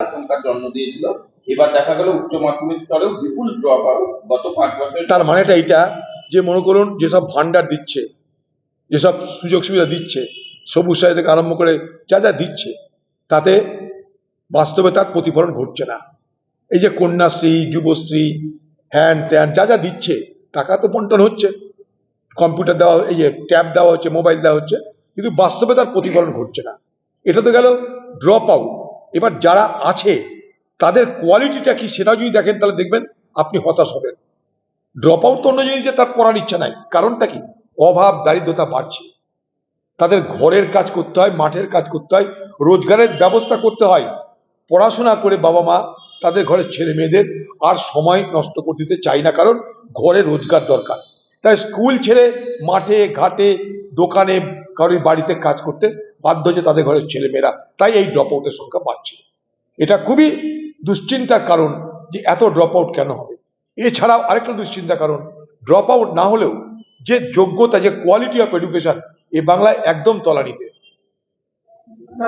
আশঙ্কার জন্ম দিয়েছিল। এবার দেখা গেল উচ্চ মাধ্যমিক স্তরেও বিপুল ড্রপ গত পাঁচ বছর। তার মানেটা এইটা যে মনে করুন যেসব ভান্ডার দিচ্ছে, যেসব সুযোগ সুবিধা দিচ্ছে, সবুজ সাথী থেকে আরম্ভ করে যা যা দিচ্ছে, তাতে বাস্তবে তার প্রতিফলন ঘটছে না। এই যে কন্যাশ্রী, যুবশ্রী হ্যান ত্যান যা যা দিচ্ছে, টাকা তো বন্টন হচ্ছে। কম্পিউটার দেওয়া, এই যে ট্যাব দেওয়া হচ্ছে মোবাইল দেওয়া হচ্ছে, কিন্তু বাস্তবে তার প্রতিফলন ঘটছে না। এটা তো গেল ড্রপ আউট এবার যারা আছে, তাদের কোয়ালিটিটা কি সেটা যদি দেখেন তাহলে দেখবেন আপনি হতাশ হবেন। ড্রপ আউট তো অন্য যে তার পড়ার ইচ্ছা নাই। কারণটা কি? অভাব, দারিদ্রতা বাড়ছে। তাদের ঘরের কাজ করতে হয়, মাঠের কাজ করতে হয়, রোজগারের ব্যবস্থা করতে হয়। পড়াশোনা করে বাবা মা, তাদের ঘরের ছেলে মেয়েদের আর সময় নষ্ট করে দিতে চায় না। কারণ ঘরে রোজগার দরকার। তাই স্কুল ছেড়ে মাঠে, ঘাটে, দোকানে, কারোর বাড়িতে কাজ করতে বাধ্য হচ্ছে তাদের ঘরের ছেলেমেয়েরা। তাই এই ড্রপ আউটের সংখ্যা বাড়ছে। এটা খুবই দুশ্চিন্তার কারণ যে এত ড্রপ আউট কেন হবে। এছাড়াও আরেকটা দুশ্চিন্তার কারণ ড্রপ আউট না হলেও যে যোগ্যতা, যে কোয়ালিটি অফ এডুকেশন এ বাংলায় একদম তলানিতে।